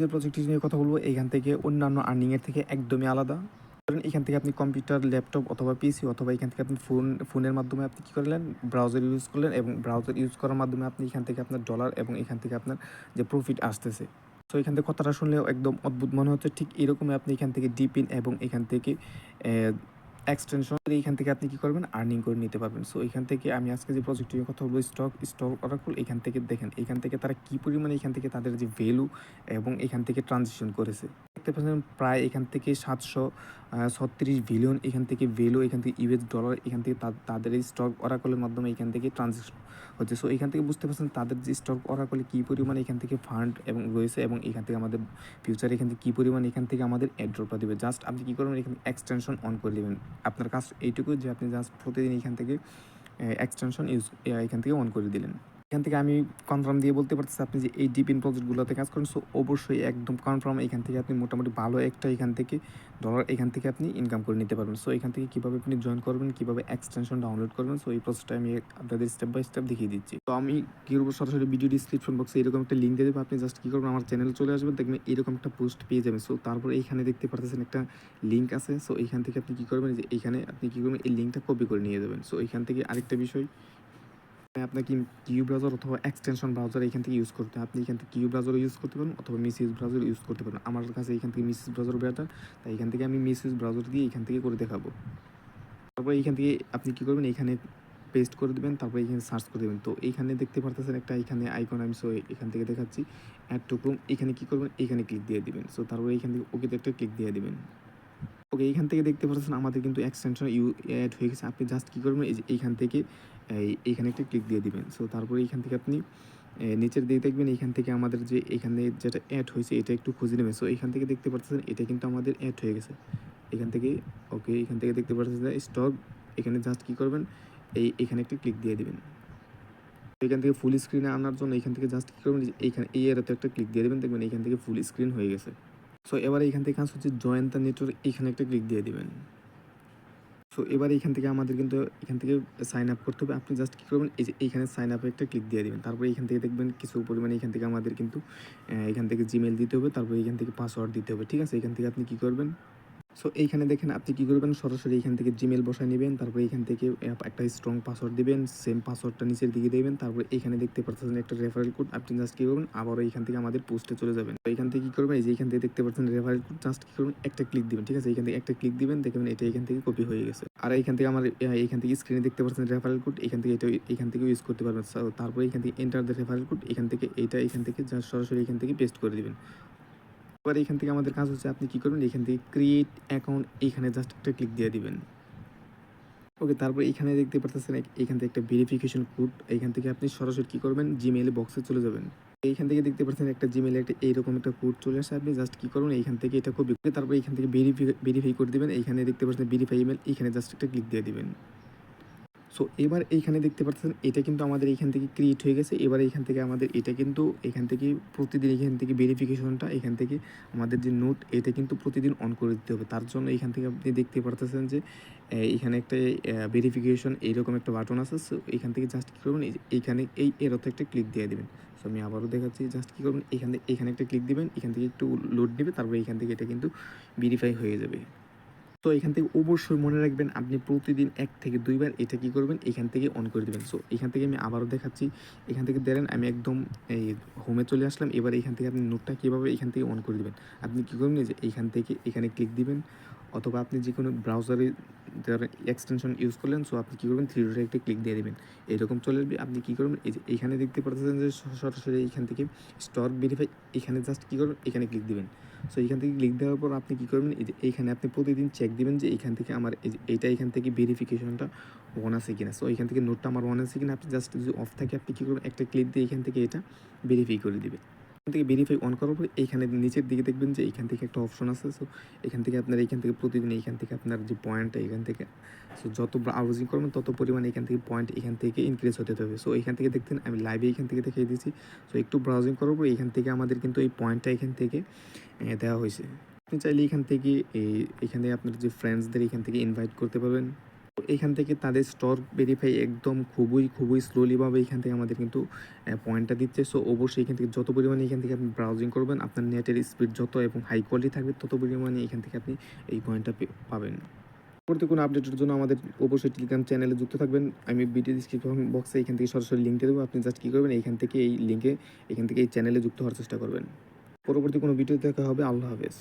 যে প্রজেক্টটি নিয়ে কথা বলব, এখান থেকে অন্যান্য আর্নিংয়ের থেকে একদমই আলাদা। ধরেন, এখান থেকে আপনি কম্পিউটার ল্যাপটপ অথবা পিসি অথবা এখান থেকে আপনি ফোন ফোনের মাধ্যমে আপনি কী করলেন? ব্রাউজার ইউজ করলেন এবং ব্রাউজার ইউজ করার মাধ্যমে আপনি এখান থেকে আপনার ডলার এবং এখান থেকে আপনার যে প্রফিট আসতেছে। তো এখান থেকে কথাটা শুনলেও একদম অদ্ভুত মনে হচ্ছে। ঠিক এরকমই আপনি এখান থেকে ডিপিন এবং এখান থেকে এক্সটেনশন এইখান থেকে আপনি কি করবেন? আর্নিং করে নিতে পারবেন। সো এখান থেকে আমি আজকে যে প্রজেক্টটি কথা বলব স্টক স্টক অরাকুল এখান থেকে দেখেন, এখান থেকে তারা কি পরিমাণে, এখান থেকে তাদের যে ভ্যালু এবং এখান থেকে ট্রানজেকশন করেছে। দেখতে পাচ্ছেন প্রায় এখান থেকে সাতশো ছত্রিশ বিলিয়ন এখান থেকে ভ্যালু এখান থেকে ইউএস ডলার এখান থেকে তাদের এই স্টক অরাকলের মাধ্যমে এখান থেকে ট্রানজেকশন হচ্ছে সো এখান থেকে বুঝতে পারছেন তাদের যে স্টক অরাকলে কী পরিমাণে এখান থেকে ফান্ড এবং রয়েছে এবং এখান থেকে আমাদের ফিউচার এখান থেকে কী পরিমাণ এখান থেকে আমাদের অ্যাড্রপটা দেবে জাস্ট আপনি কী করবেন এখানে এক্সটেনশন অন করে দেবেন আপনার কাজ এইটুকু যে আপনি জাস্ট প্রতিদিন এখান থেকে এক্সটেনশন ইউজ এখান থেকে অন করে দিলেন এখান থেকে আমি কনফার্ম দিয়ে বলতে পারতেছি আপনি যে এই ডিপিন প্রজেক্টগুলোতে কাজ করেন সো অবশ্যই একদম কনফার্ম এখান থেকে আপনি মোটামুটি ভালো একটা এখান থেকে ডলার এখান থেকে আপনি ইনকাম করে নিতে পারবেন। সো এখান থেকে কীভাবে আপনি জয়েন করবেন, কীভাবে এক্সটেনশন ডাউনলোড করবেন সো এই প্রসেসটা আমি আপনাদের স্টেপ বাই স্টেপ দেখিয়ে দিচ্ছি। তো আমি কী করব, সরাসরি ভিডিও ডিসক্রিপশন বক্সে এরকম একটা লিঙ্ক দিয়ে দেবো, আপনি জাস্ট কী করবেন, আমার চ্যানেলে চলে আসবেন, দেখবেন এরকম একটা পোস্ট পেয়ে যাবেন। সো তারপর এইখানে দেখতে পারতেছেন একটা লিঙ্ক আছে সো এইখান থেকে আপনি কী করবেন যে এইখানে আপনি কী করবেন, এই লিঙ্কটা কপি করে নিয়ে যাবেন। সো এইখান থেকে আরেকটা বিষয় আপনাকে কিউ ব্রাউজার অথবা এক্সটেনশন ব্রাউজার এখান থেকে ইউজ করতে। আপনি এখান থেকে কিউ ব্রাউজার ইউজ করতে পারেন অথবা মিসিস ব্রাউজার ইউজ করতে পারেন আমার কাছে এখান থেকে মিসিস ব্রাউজার বেটার তাই এখান থেকে আমি মিসিস ব্রাউজার দিয়ে এখান থেকে করে দেখাবো। তারপর এখান থেকে আপনি কী করবেন? এখানে পেস্ট করে দেবেন, তারপর এখানে সার্চ করে দেবেন। তো এইখানে দেখতে পারতেছেন একটা এখানে আইকন আমি সো এখান থেকে দেখাচ্ছি। অ্যাড টু ক্রোম এখানে কী করবেন? এখানে ক্লিক দিয়ে দিবেন। সো তারপর এখান থেকে ওকেতে একটা ক্লিক দিয়ে দিবেন। ওকে এইখান থেকে দেখতে পাচ্ছেন আমাদের কিন্তু এক্সটেনশন ইউ অ্যাড হয়ে গেছে। আপনি জাস্ট কী করবেন, এই এইখান থেকে, এই এইখানে একটা ক্লিক দিয়ে দিবেন। সো তারপরে এইখান থেকে আপনি নিচের দিকে দেখবেন এইখান থেকে আমাদের যে এখানে যেটা অ্যাড হয়েছে, এটা একটু খুঁজে নেবেন। সো এখান থেকে দেখতে পাচ্ছেন, এটা কিন্তু আমাদের অ্যাড হয়ে গেছে। এখান থেকে ওকে এখান থেকে দেখতে পাচ্ছেন স্টক এখানে জাস্ট কী করবেন, এই এখানে একটা ক্লিক দিয়ে দিবেন। এখান থেকে ফুল স্ক্রিনে আনার জন্য এখান থেকে জাস্ট কী করবেন এইখানে এই এরাতে একটা ক্লিক দিয়ে দেবেন। দেখবেন এখান থেকে ফুল স্ক্রিন হয়ে গেছে। সো এবার এখান থেকে কাজ হচ্ছে জয়েন দ্য নেটওয়ার্ক এখানে একটা ক্লিক দিয়ে দিবেন। সো এবার এখান থেকে আমাদের কিন্তু এখান থেকে সাইন আপ করতে হবে। আপনি জাস্ট কী করবেন, এই যে এইখানে সাইন আপে একটা ক্লিক দিয়ে দেবেন। তারপরে এখান থেকে দেখবেন কিছু পরিমাণে এখান থেকে আমাদের কিন্তু এখান থেকে জিমেল দিতে হবে। তারপরে এখান থেকে পাসওয়ার্ড দিতে হবে। ঠিক আছে? এখান থেকে আপনি কী করবেন? সো এইখানে দেখেন আপনি কী করবেন সরাসরি এখান থেকে জিমেল বসায় নেবেন তারপরে এখান থেকে একটা স্ট্রং পাসওয়ার্ড দিবেন সেম পাসওয়ার্ডটা নিচের দিকে দেবেন তারপরে এখানে দেখতে পাচ্ছেন একটা রেফারেল কোড আপনি জাস্ট কী করবেন আবারও এখান থেকে আমাদের পোস্টে চলে যাবেন তো এখান থেকে কী করবেন এই যে এখান থেকে দেখতে পাচ্ছেন রেফারেল কোড জাস্ট কী করবেন একটা ক্লিক দিবেন ঠিক আছে এখান থেকে একটা ক্লিক দিবেন দেখবেন এটা এখান থেকে কপি হয়ে গেছে আর এখান থেকে আমার এখান থেকে স্ক্রিনে দেখতে পাচ্ছেন রেফারেল কোড এখান থেকে এটা এখান থেকে ইউজ করতে পারবেন তারপরে এখান থেকে এন্টার দ্য রেফারেল কোড এখান থেকে এটা এখান থেকে জাস্ট সরাসরি এখান থেকে পেস্ট করে দিবেন এবার এখান থেকে আমাদের কাজ হচ্ছে আপনি কী করবেন? এখান থেকে ক্রিয়েট অ্যাকাউন্ট এখানে জাস্ট একটা ক্লিক দিয়ে দিবেন। ওকে তারপর এখানে দেখতে পারতেছেন এখান থেকে একটা ভেরিফিকেশন কোড এখান থেকে আপনি সরাসরি কী করবেন? জিমেইল বক্সে চলে যাবেন। এইখান থেকে দেখতে পাচ্ছেন একটা জিমেইলে একটা এইরকম একটা কোড চলে আসে। আপনি জাস্ট কী করবেন? এইখান থেকে এটা কপি করে তারপর এখান থেকে ভেরিফাই ভেরিফাই করে দিবেন। এইখানে দেখতে পাচ্ছেন ভেরিফাই ইমেল এখানে জাস্ট একটা ক্লিক দিয়ে দিবেন। সো এবার এইখানে দেখতে পাচ্ছেন, এটা কিন্তু আমাদের এখান থেকে ক্রিয়েট হয়ে গেছে। এবার এখান থেকে আমাদের, এটা কিন্তু এখান থেকে প্রতিদিন এখান থেকে ভেরিফিকেশনটা এখান থেকে আমাদের যে নোট এটা কিন্তু প্রতিদিন অন করে দিতে হবে। তার জন্য এখান থেকে আপনি দেখতে পারতেছেন যে এখানে একটা ভেরিফিকেশন এইরকম একটা বাটন আছে। সো এখান থেকে জাস্ট কী করবেন এইখানে এই এরতে একটা ক্লিক দিয়ে দেবেন। সো আমি আবারও দেখাচ্ছি জাস্ট কী করবেন, এখানে এখানে একটা ক্লিক দেবেন, এখান থেকে একটু লোড নেবে, তারপরে এখান থেকে এটা কিন্তু ভেরিফাই হয়ে যাবে। তো এখান থেকে অবশ্যই মনে রাখবেন, আপনি প্রতিদিন এক থেকে দুইবার এটা কি করবেন, এখান থেকে অন করে দেবেন। সো এখান থেকে আমি আবারও দেখাচ্ছি, এখান থেকে দেখেন আমি একদম এই হোমে চলে আসলাম, এবার এখান থেকে আপনি নোটটা কীভাবে এখান থেকে অন করে দেবেন? আপনি কী করবেন যে এখান থেকে, এখানে ক্লিক দিবেন, অথবা আপনি যে কোনো ব্রাউজারে এক্সটেনশন ইউজ করলেন সো আপনি কী করবেন থ্রি একটা ক্লিক দিয়ে দেবেন। এরকম চলে আসবে, আপনি কী করবেন, এই যে এইখানে দেখতে পাচ্ছেন যে সরাসরি এইখান থেকে স্টক ভেরিফাই এখানে জাস্ট কী করবেন, এখানে ক্লিক দিবেন। সো এইখান থেকে ক্লিক দেওয়ার পর আপনি কী করবেন? এই যে এইখানে আপনি প্রতিদিন চেক দিবেন যে এইখান থেকে আমার এইটা এখান থেকে ভেরিফিকেশনটা অন আছে কিনা। সো এখান থেকে নোটটা আমার অন আছে কিনা, আপনি জাস্ট যদি অফ থাকে, আপনি কী করবেন? একটা ক্লিক দিয়ে এখান থেকে এটা ভেরিফাই করে দিবেন। থেকে ভেরিফাই অন করার পর এইখানে নিচের দিকে দেখবেন যে এখান থেকে একটা অপশন আছে সো এখান থেকে আপনার এইখান থেকে প্রতিদিন এইখান থেকে আপনার যে পয়েন্টটা এখান থেকে সো যত ব্রাউজিং করবেন তত পরিমাণে এখান থেকে পয়েন্ট এখান থেকে ইনক্রিজ হতে হবে সো এখান থেকে দেখতেন আমি লাইভে এখান থেকে দেখিয়ে দিয়েছি সো একটু ব্রাউজিং করার পর এখান থেকে আমাদের কিন্তু এই পয়েন্টটা এখান থেকে দেওয়া হয়েছে আপনি চাইলে এখান থেকে এই এখানে আপনার যে ফ্রেন্ডসদের এখান থেকে ইনভাইট করতে পারবেন এইখান থেকে তাদের স্টক ভেরিফাই একদম খুবই খুবই স্লোলিভাবে এখান থেকে আমাদের কিন্তু পয়েন্টটা দিচ্ছে। সো অবশ্যই এখান থেকে যত পরিমাণে এখান থেকে আপনি ব্রাউজিং করবেন, আপনার নেটের স্পিড যত এবং হাই কোয়ালিটি থাকবে, তত পরিমাণে এখান থেকে আপনি এই পয়েন্টটা পাবেন। পরবর্তী কোনো আপডেটের জন্য আমাদের অবশ্যই টেলিগ্রাম চ্যানেলে যুক্ত থাকবেন। আমি ভিডিও ডিসক্রিপশন বক্সে এখান থেকে সরাসরি লিঙ্ক দিয়ে দেবো। আপনি জাস্ট কী করবেন এখান থেকে এই লিঙ্কে এখান থেকে এই চ্যানেলে যুক্ত হওয়ার চেষ্টা করবেন। পরবর্তী কোনো ভিডিও দেখা হবে। আল্লাহ হাফেজ।